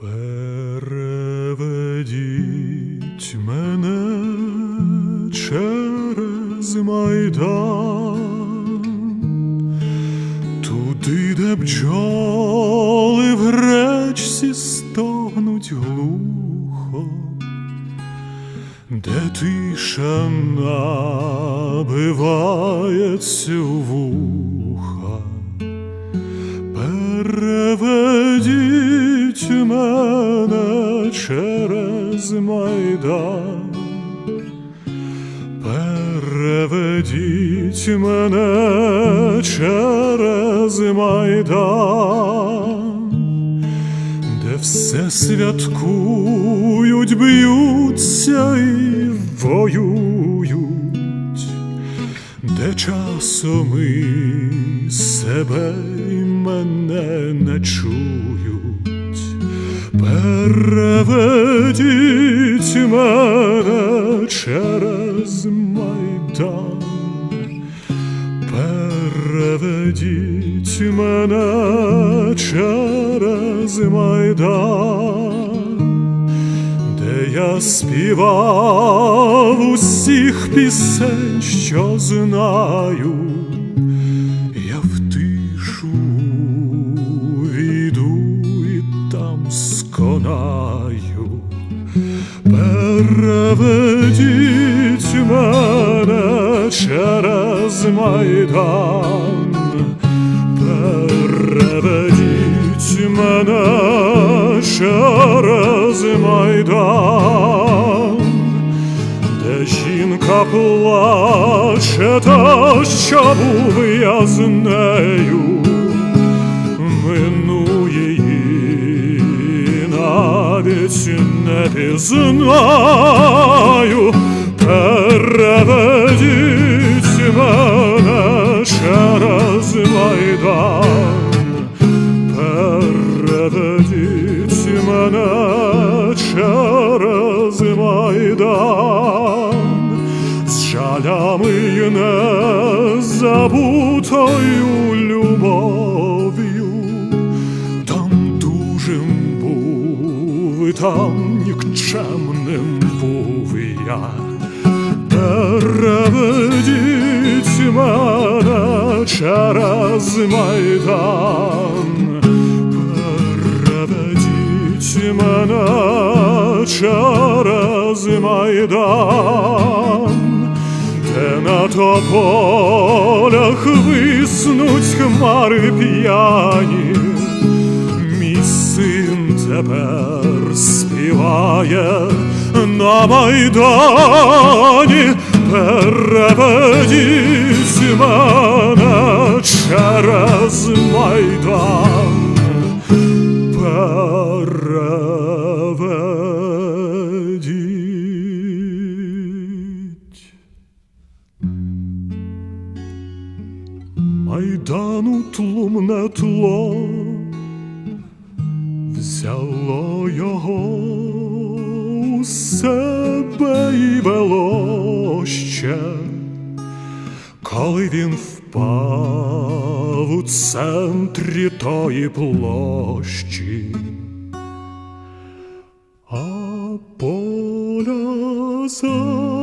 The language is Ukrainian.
Переведіть мене через майдан, туди, де бджоли в гречці стогнуть глухо, де тиша набивається в вуха. Через майдан, переведіть мене через майдан, де все святкують, б'ються і воюють де часом і себе і мене не чують, переведіть мене через майдан, переведіть мене через майдан де я співав усіх пісень, що знаю, сконаю, переведіть мене через майдан, переведіть мене через майдан, де жінка плаче, та що був я з нею, навіть не пізнаю, переведіть мене через майдан. Переведіть мене через майдан з жалями й незабутою любов'ю, був, там нікчемним був я. Переведіть мене через майдан, переведіть мене через майдан, де на тополях виснуть хмари п'яні, син тепер співає на майдані, переведіть мене через майдан. Майдану тлумне тло взяло його у себе і вело ще, коли він впав у центрі тої площі, а поля за